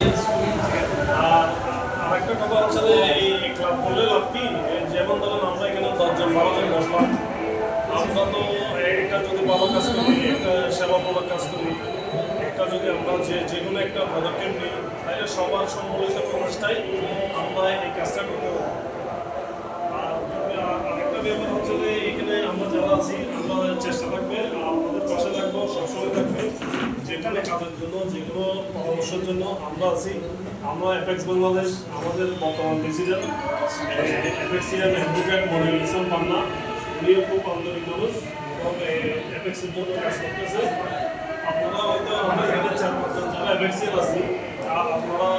আর আরেকটা কথা হচ্ছে যেমন ধরেন আমরা এখানে দশজন বারো জন একটা যদি ভালো কাজ করি একটা সেবামূলক কাজ করি একটা যদি আমরা যে যে কোনো একটা পদক্ষেপ নিই তাহলে সবার সম্মিলিত প্রচেষ্টাই আমরা এই কাজটা করতে আর আর- আরেকটা ব্যাপার জন্য আমরা আছি। আমরা এফএক্স বাংলাদেশ আমাদের বর্তমান প্রেসিডেন্ট এফএক্সিয়ান অ্যাডভোকেট মনিরুল ইসলাম পান্না খুব আন্তরিক মানুষ জন্য আপনারা হয়তো আমরা চার পাঁচজন যারা এফএক্সিয়ান আছি আপনারা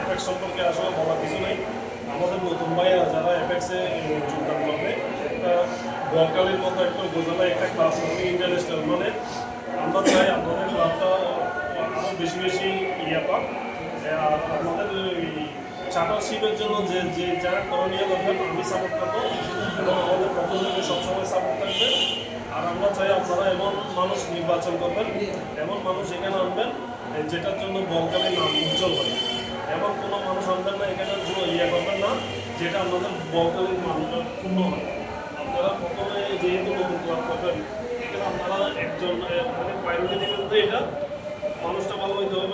এফএক্স সম্পর্কে আসলে বলার কিছু নেই। আমাদের নতুন ভাইয়েরা যারা এফএক্সে যোগদান করবে মতো একটা বোঝানো একটা ক্লাব ইন্টারন্যাশনাল মানে। আমরা চাই আপনাদের ক্লাবটা আরও বেশি বেশি আর আমাদের চার্টারশিপের জন্য যে যে যা করণীয় দরকার আমি সাপোর্ট করব। এবং আমাদের পক্ষ সবসময় সাপোর্ট থাকবে। আর আমরা চাই আপনারা এমন মানুষ নির্বাচন করবেন, এমন মানুষ এখানে আনবেন যেটার জন্য বলকালের নাম উজ্জ্বল হয়। এমন কোনো মানুষ আনবেন না, এখানে ইয়ে করবেন না, যেটা আমাদের বলকালের মানটা পূর্ণ হয়। আপনারা প্রথমে যেহেতু নতুন ক্লাব করবেন, এখানে আপনারা একজন মানে প্রায়োরিটি দেবেন যে এটা মানুষটা ভালো হইতে হবে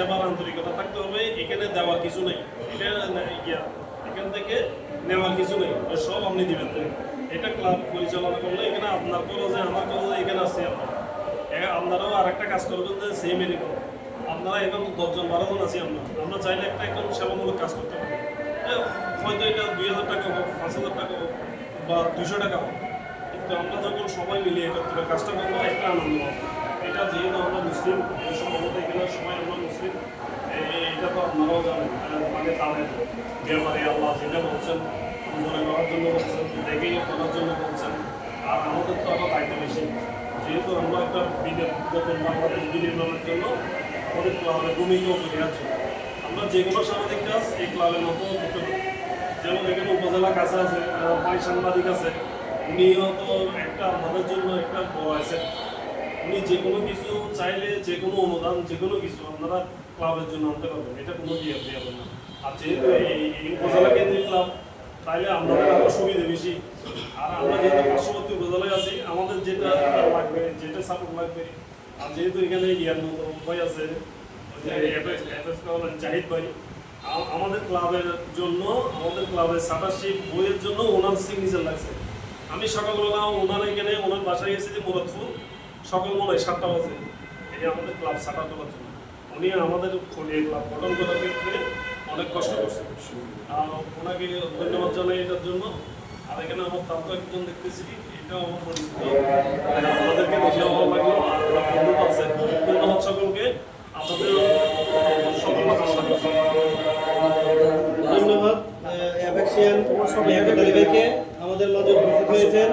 সেবার আন্তরিকতা থাকতে হবে, এখানে দেওয়ার কিছু নেই। এখান থেকে নেওয়ার কিছু নেই সব আপনি দিবেন। এটা ক্লাব পরিচালনা করলে এখানে আপনার খরচে আমার খরচে এখানে আছে আপনার আপনারাও আর একটা কাজ করবেন যে সেম এরকম আপনারা এখন দশজন, বারো জন আছি আমরা। আমরা চাইলে একটা একদম সেবামূলক কাজ করতে পারি। হয়তো এটা দুই হাজার টাকা হোক, পাঁচ হাজার টাকা হোক, বা দুশো টাকা হোক। কিন্তু আমরা যখন সবাই মিলে একত্রে কাজটা করব, একটা আনন্দ পাবো যেহেতু আমরা মুসলিম এই সম্ভবত আমরা মুসলিম এটা তো আপনারাও মানে করার জন্য বলছেন আর আমাদের তো আরও বেশি। যেহেতু আমরা একটা ক্লাবের ভূমিকাও করে আছি। আমরা যে কোনো কাজ এই ক্লাবের মতো যেমন কাছে আছে ভাই সাংবাদিক আছে, উনিও তো একটা আমাদের জন্য একটা বড় আছে উনি যে কোনো কিছু চাইলে যে কোনো অনুদান, যে কোনো কিছু আপনারা ক্লাবের জন্য আনতে পারবেন। এটা কোনো হবে না। আর যেহেতু এই উপজেলা কেন্দ্রিক ক্লাব, তাইলে আরও সুবিধা বেশি। আর আমরা যেহেতু পার্শ্ববর্তী উপজেলায় আছি, আমাদের যেটা লাগবে, যেটা সাপোর্ট লাগবে, আর যেহেতু এখানে ইয়ার ভাই আছে জাহিদ ভাই আমাদের ক্লাবের জন্য, আমাদের ক্লাবের সাটারশিপ বইয়ের জন্য ওনার সিগনেচার লাগছে। আমি সকালবেলা ওনার এখানে, ওনার বাসায় গেছি যে মুরাদপুর। সকাল মনে হয় সাতটা বাজে। এই আমাদের ক্লাব সাটা করার জন্য। উনি আমাদের ফোনে ক্লাব গঠন করার ক্ষেত্রে অনেক কষ্ট করছে। আর ওনাকে ধন্যবাদ জানাই এটার জন্য। আর এখানে আমার তার তো একজন দেখতেছি, এটাও আমার পরিচিত আমাদেরকে দেখে ভালো লাগল আর ওরা বন্ধু আছে। ধন্যবাদ সকলকে। আপনাদের সকল ধন্যবাদ। আমাদের মাঝে উপস্থিত হয়েছেন